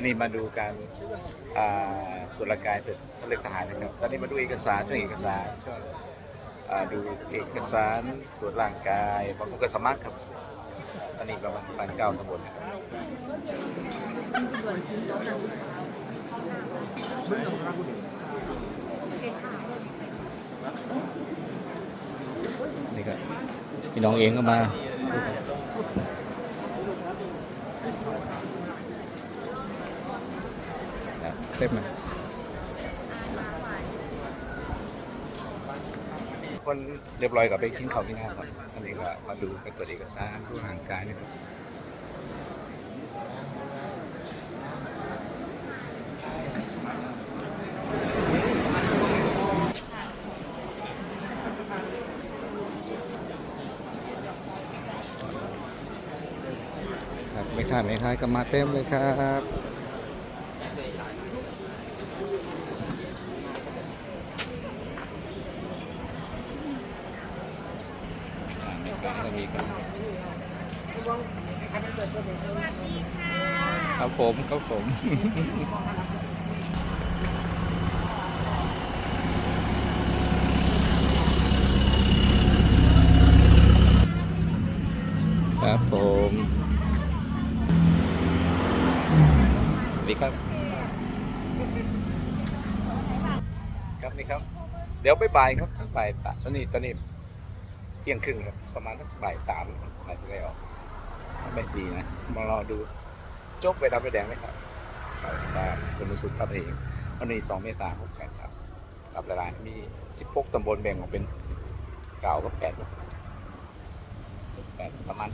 อนนี้มาดูการอ่าตุลากายตึกเลือกทหารนะครับ ตอนนี้มาดูเอกสารช่วงเอกสารช่วงดูเอกสารตรวจร่างกายบางคนก็สมัครครับ ตอนนี้ประมาณพันเก้าตำบลนะครับนี่ก็พี่น้องเองก็มา นะ เต็มเลยคนเรียบร้อยกับไปกินข้าวที่งานก่อนอันนี้ก็มาดูกันตัวจเอกสารดูห่างกายนะครับครับไม่ค่ายไม่ค่ายก็มาเต็มเลยครับ อ่าไม่ ก็มีกันครับผมครับผมครับผมสวัสดีครับ ครับนี่ครับ เดี๋ยวไปบ่ายครับบ่ายตอนนี้ตอนนี้ เที่ยงครึ่งครับ ประมาณสักบ่ายสามอาจจะได้ออกไม่ดีนะ มารอดูโจ๊กไปดำไปแดงไหมครับตามคนสุดครับเองวันนี้สองเมษาหกแปดครับกับหลายๆมีสิบหกตำบลแบ่งออกเป็นเก่ากับแปดแปดประมาณ